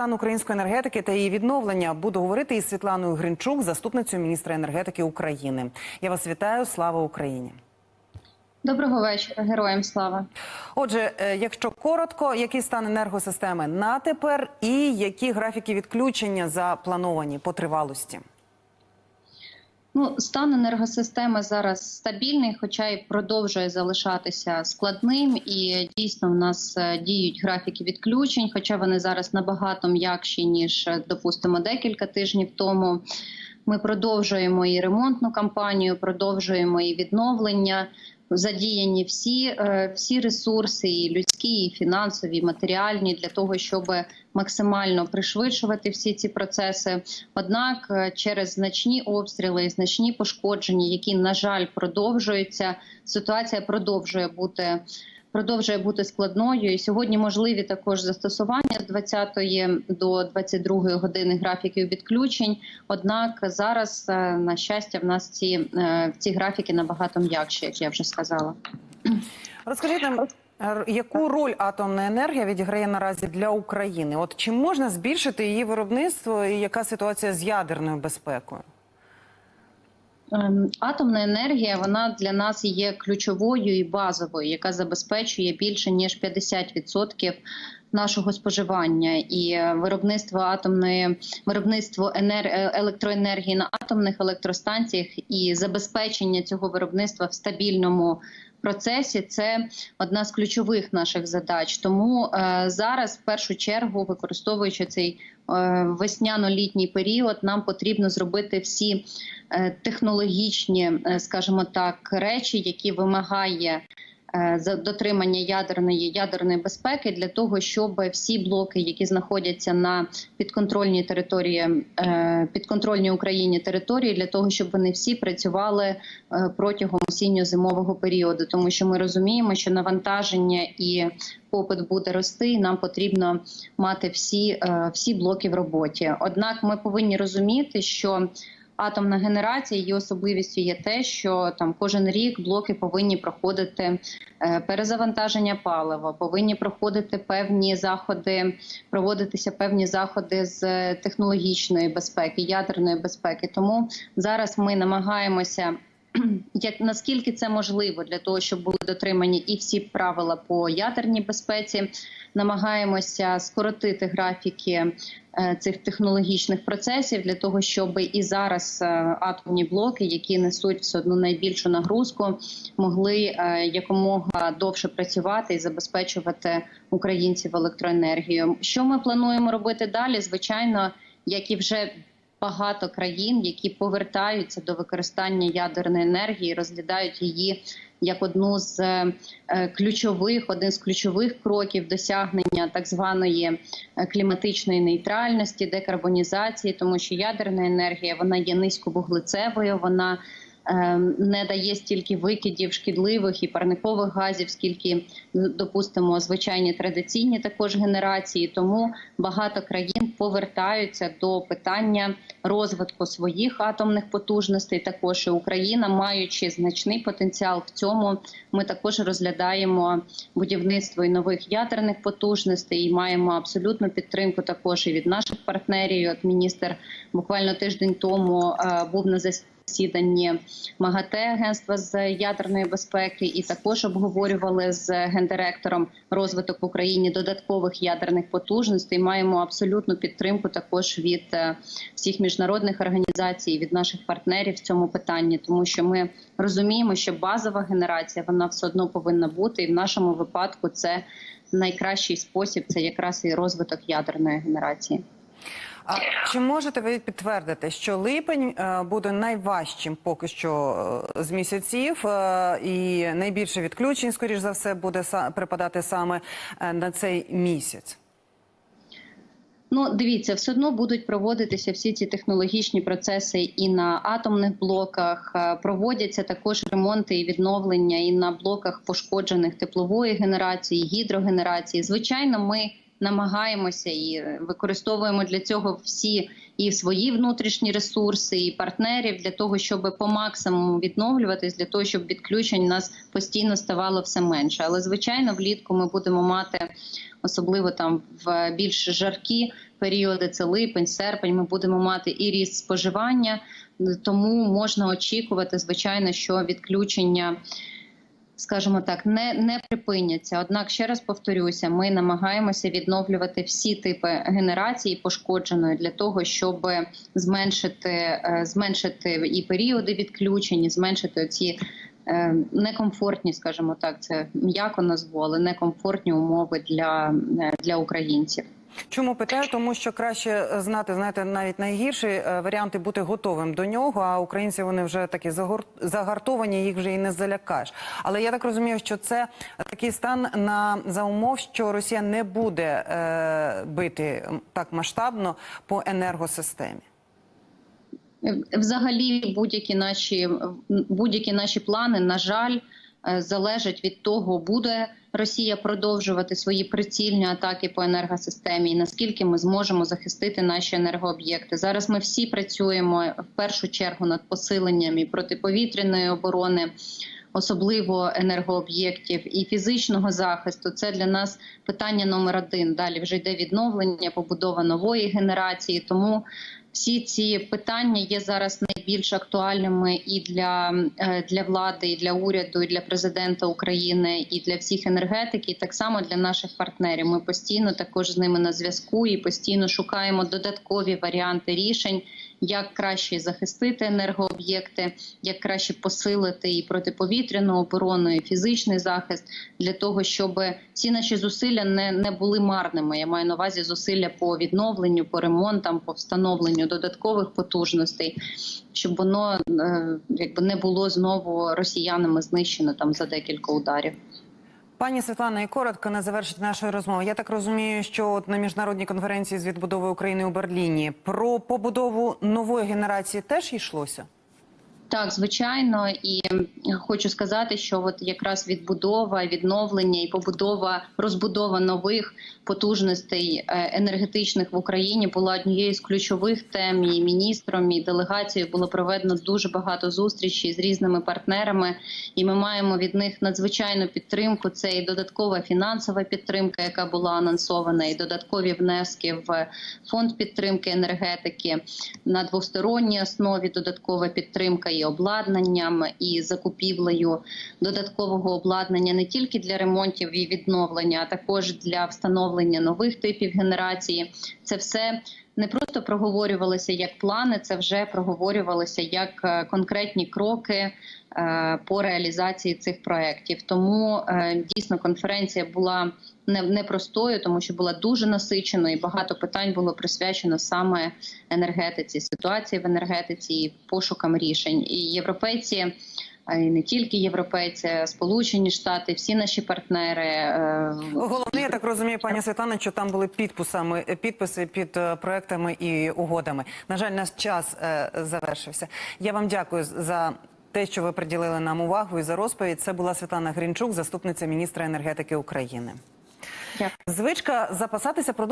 стан української енергетики та її відновлення буду говорити із Світланою Гринчук, заступницею міністра енергетики України. Я вас вітаю. Слава Україні! Доброго вечора, героям слава. Отже, е, якщо коротко, який стан енергосистеми на тепер, і які графіки відключення заплановані по тривалості? Ну, стан енергосистеми зараз стабільний, хоча й продовжує залишатися складним. І дійсно в нас е, діють графіки відключень, хоча вони зараз набагато м'якші ніж е, допустимо декілька тижнів тому. Ми продовжуємо і ремонтну кампанію, продовжуємо і відновлення. Задіяні всі, е, всі ресурси, і людські, і фінансові, і матеріальні для того, щоб максимально пришвидшувати всі ці процеси. Однак, е, через значні обстріли і значні пошкодження, які на жаль продовжуються, ситуація продовжує бути. Продовжує бути складною і сьогодні можливі також застосування з 20 до 22 години графіків відключень. Однак зараз, е, на щастя, в нас ці, е, ці графіки набагато м'якші, як я вже сказала. Розкажіть нам, е, яку роль атомна енергія відіграє наразі для України? От чи можна збільшити її виробництво, і яка ситуація з ядерною безпекою? Ем, Атомна енергія вона для нас є ключовою і базовою, яка забезпечує більше ніж 50% нашого споживання. І е, виробництво атомної виробництво енер... е, електроенергії на атомних електростанціях і забезпечення цього виробництва в стабільному. Процесі це одна з ключових наших задач. Тому е, зараз, в першу чергу, використовуючи цей е, весняно-літній період, нам потрібно зробити всі е, технологічні, скажімо так, речі, які вимагає за дотримання ядерної ядерної безпеки для того, щоб всі блоки, які знаходяться на підконтрольній території, е, підконтрольній Україні території, для того, щоб вони всі працювали е, протягом осінньо-зимового періоду, тому що ми розуміємо, що навантаження і попит буде рости, і нам потрібно мати всі, е, всі блоки в роботі. Однак, ми повинні розуміти, що Атомна генерація її особливістю є те, що там кожен рік блоки повинні проходити е, перезавантаження палива, повинні проходити певні заходи, проводитися певні заходи з технологічної безпеки, ядерної безпеки. Тому зараз ми намагаємося. Як наскільки це можливо для того, щоб були дотримані і всі правила по ядерній безпеці, намагаємося скоротити графіки е, цих технологічних процесів для того, щоб і зараз е, атомні блоки, які несуть все одно найбільшу нагрузку, могли е, якомога довше працювати і забезпечувати українців електроенергією. Що ми плануємо робити далі? Звичайно, як і вже багато країн, які повертаються до використання ядерної енергії, розглядають її як одну з е, ключових, один з ключових кроків досягнення так званої е, кліматичної нейтральності, декарбонізації, тому що ядерна енергія вона є низьковуглецевою, вона е, не дає стільки викидів шкідливих і парникових газів, скільки допустимо звичайні традиційні також генерації. Тому багато країн повертаються до питання розвитку своїх атомних потужностей. Також і Україна, маючи значний потенціал в цьому, ми також розглядаємо будівництво і нових ядерних потужностей. і Маємо абсолютну підтримку також і від наших партнерів. От міністр буквально тиждень тому е, був на засіданні засіданні МАГАТЕ агентства з ядерної безпеки, і також обговорювали з гендиректором розвиток в Україні додаткових ядерних потужностей. Маємо абсолютну підтримку також від е, всіх міжнародних організацій, від наших партнерів в цьому питанні, тому що ми розуміємо, що базова генерація вона все одно повинна бути, і в нашому випадку це найкращий спосіб це якраз і розвиток ядерної генерації. А чи можете ви підтвердити, що липень е, буде найважчим поки що е, з місяців, е, і найбільше відключень, скоріш за все, буде припадати саме на цей місяць? Ну, дивіться, все одно будуть проводитися всі ці технологічні процеси і на атомних блоках. Проводяться також ремонти і відновлення і на блоках пошкоджених теплової генерації, гідрогенерації. Звичайно, ми намагаємося і використовуємо для цього всі і свої внутрішні ресурси, і партнерів для того, щоб по максимуму відновлюватись, для того, щоб відключень нас постійно ставало все менше. Але звичайно, влітку ми будемо мати особливо там в більш жаркі періоди це липень, серпень. Ми будемо мати і ріст споживання, тому можна очікувати, звичайно, що відключення. Скажімо так, не, не припиняться. Однак, ще раз повторюся, ми намагаємося відновлювати всі типи генерації пошкодженої для того, щоб зменшити, е, зменшити і періоди відключень, зменшити ці е, некомфортні, скажімо так, це м'яко назву, але некомфортні умови для, е, для українців. Чому питаю? Тому що краще знати, знаєте, навіть найгірші е, варіанти бути готовим до нього. А українці вони вже такі загартовані, їх вже і не залякаєш. Але я так розумію, що це такий стан на за умов, що Росія не буде е, бити так масштабно по енергосистемі. Взагалі, будь-які наші будь-які наші плани, на жаль, е, залежать від того, буде Росія продовжувати свої прицільні атаки по енергосистемі, і наскільки ми зможемо захистити наші енергооб'єкти. Зараз ми всі працюємо в першу чергу над посиленням і протиповітряної оборони. Особливо енергооб'єктів і фізичного захисту, це для нас питання номер один. Далі вже йде відновлення, побудова нової генерації. Тому всі ці питання є зараз найбільш актуальними і для, е, для влади, і для уряду, і для президента України, і для всіх енергетиків, так само для наших партнерів. Ми постійно також з ними на зв'язку і постійно шукаємо додаткові варіанти рішень, як краще захистити енергооб'єкти, як краще посилити і протиповітряну оборону, і фізичний захист для того, щоб всі наші зусилля не, не були марними. Я маю на увазі зусилля по відновленню, по ремонтам, по встановленню додаткових потужностей, щоб воно е, якби не було знову росіянами знищено там за декілька ударів. Пані Світлана, і коротко на завершення нашої розмови. Я так розумію, що от на міжнародній конференції з відбудови України у Берліні про побудову нової генерації теж йшлося. Так, звичайно, і хочу сказати, що от якраз відбудова, відновлення і побудова, розбудова нових потужностей е, енергетичних в Україні була однією з ключових тем. І міністром і делегацією було проведено дуже багато зустрічей з різними партнерами, і ми маємо від них надзвичайну підтримку. Це і додаткова фінансова підтримка, яка була анонсована, і додаткові внески в фонд підтримки енергетики на двосторонній основі. Додаткова підтримка і обладнанням, і закупівлею додаткового обладнання не тільки для ремонтів і відновлення, а також для встановлення нових типів генерації. Це все. Не просто проговорювалися як плани, це вже проговорювалося як е, конкретні кроки е, по реалізації цих проєктів. Тому е, дійсно конференція була непростою, тому що була дуже насиченою. і Багато питань було присвячено саме енергетиці, ситуації в енергетиці, і пошукам рішень. І європейці, а і не тільки європейці, Сполучені Штати, всі наші партнери. е, Головне, я так розумію, пані Світлана, що там були підписами, підписи під е, проектами і угодами. На жаль, наш час е, завершився. Я вам дякую за те, що ви приділили нам увагу і за розповідь. Це була Світлана Грінчук, заступниця міністра енергетики України. Звичка запасатися продуктами